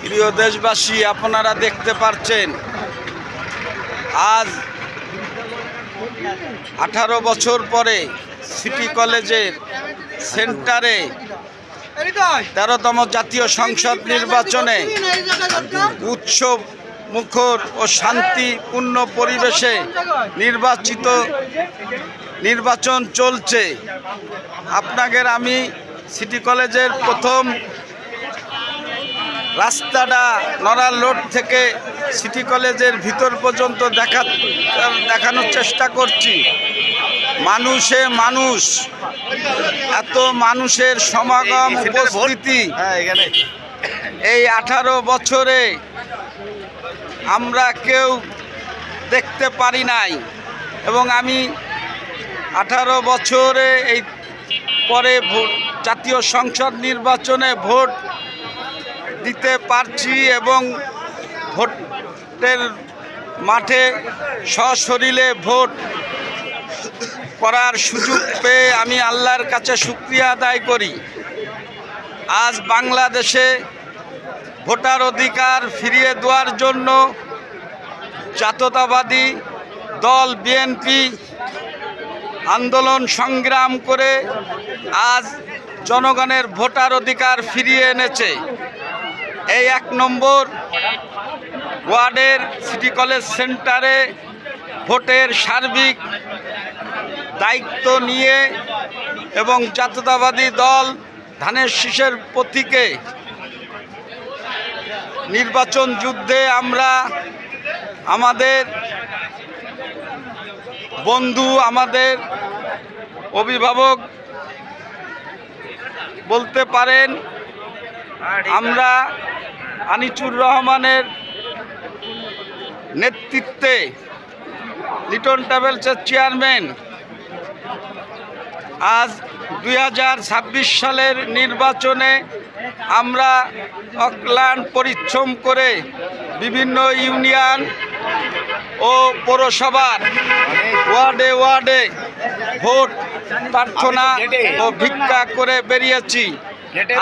প্রিয় দেশবাসী, আপনারা দেখতে পাচ্ছেন আজ আঠারো বছর পরে সিটি কলেজের সেন্টারে তেরোতম জাতীয় সংসদ নির্বাচনে উৎসব মুখর ও শান্তিপূর্ণ পরিবেশে নির্বাচিত নির্বাচন চলছে। আপনাদের আমি সিটি কলেজের প্রথম রাস্তাটা নড়াল রোড থেকে সিটি কলেজের ভিতর পর্যন্ত দেখা দেখানোর চেষ্টা করছি। মানুষে মানুষ এত মানুষের সমাগম উপস্থিতি। হ্যাঁ এই আঠারো বছরে আমরা কেউ দেখতে পারি নাই। এবং আমি আঠারো বছরে এই পরে জাতীয় সংসদ নির্বাচনে ভোট দিতে পারছি এবং ভোটের মাঠে সশরীরে ভোট করার সুযোগ পেয়ে আমি আল্লাহর কাছে শুক্রিয়া আদায় করি। আজ বাংলাদেশে ভোটার অধিকার ফিরিয়ে দেওয়ার জন্য জাততাবাদী দল বিএনপি আন্দোলন সংগ্রাম করে আজ জনগণের ভোটার অধিকার ফিরিয়ে এনেছে। এই এক নম্বর ওয়ার্ডের সিটি কলেজ সেন্টারে ভোটের সার্বিক দায়িত্ব নিয়ে এবং জাতীয়তাবাদী দল ধানের শীষের প্রতীকে নির্বাচন যুদ্ধে আমরা আমাদের বন্ধু, আমাদের অভিভাবক বলতে পারেন আমরা আনিচুর রহমানের নেতৃত্বে লিটন ট্রাভেলসের চেয়ারম্যান আজ দু হাজার ছাব্বিশ সালের নির্বাচনে আমরা অক্লান পরিশ্রম করে বিভিন্ন ইউনিয়ন ও পৌরসভার ওয়ার্ডে ওয়ার্ডে ভোট প্রার্থনা ও ভিক্ষা করে বেরিয়েছি।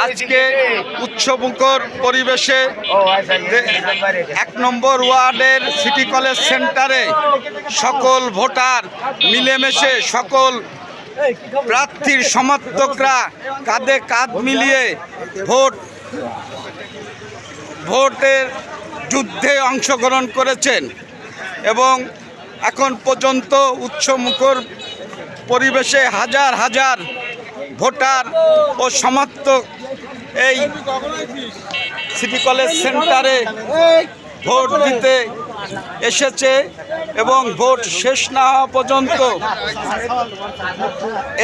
আজকে উচ্চমুখর পরিবেশে এক নম্বর ওয়ার্ডের সিটি কলেজ সেন্টারে সকল ভোটার মিলেমিশে সকল প্রার্থীর সমর্থকরা কাঁধে কাঁধ মিলিয়ে ভোট ভোটের যুদ্ধে অংশগ্রহণ করেছেন এবং এখন পর্যন্ত উৎসমুখর পরিবেশে হাজার হাজার ভোটার ও সমর্থক এই সিটি কলেজ সেন্টারে ভোট দিতে এসেছে এবং ভোট শেষ না হওয়া পর্যন্ত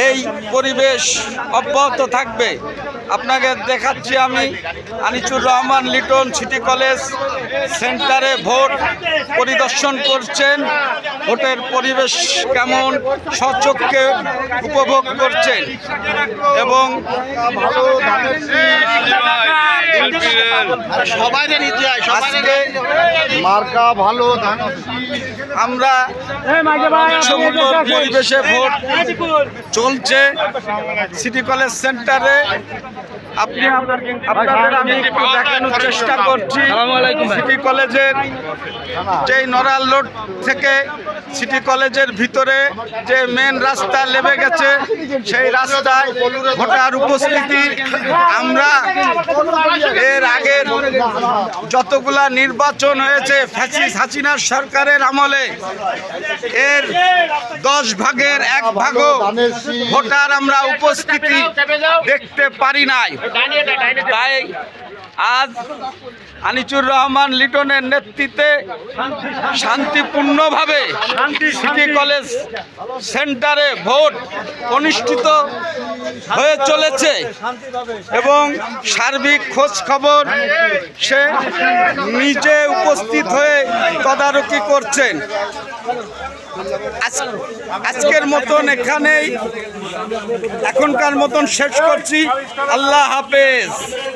এই পরিবেশ অব্যাহত থাকবে। আপনাকে দেখাচ্ছি আমি আনিচুর রহমান লিটন সিটি কলেজ সেন্টারে ভোট পরিদর্শন করছেন। ভোটের পরিবেশ কেমন সচক্ষে উপভোগ করছেন এবং আজকে মার্কা ভালো আমরা উৎসবমুখর পরিবেশে ভোট চলছে। সিটি কলেজ সেন্টারে আপনি আপনাদের আমি একটু দেখানোর চেষ্টা করছি। সিটি কলেজের যেই নড়াল রোড থেকে সিটি কলেজের ভিতরে যে মেন রাস্তা লেবে গেছে সেই রাস্তায় ভোটার উপস্থিতি। আমরা এর যতগুলা নির্বাচন হয়েছে, ফ্যাসিস হাসিনার সরকারের আমলে, এর দশ ভাগের এক ভাগও ভোটার আমরা উপস্থিতি দেখতে পারি নাই। তাই আজ আনিচুর রহমান লিটনের নেতৃত্বে শান্তিপূর্ণভাবে সিটি কলেজ সেন্টারে ভোট অনুষ্ঠিত হয়ে চলেছে এবং সার্বিক খোঁজ খবর সে নিজে উপস্থিত হয়ে তদারকি করছেন। আজ- আজকের মতন এখানেই এখনকার মতন শেষ করছি। আল্লাহ হাফেজ।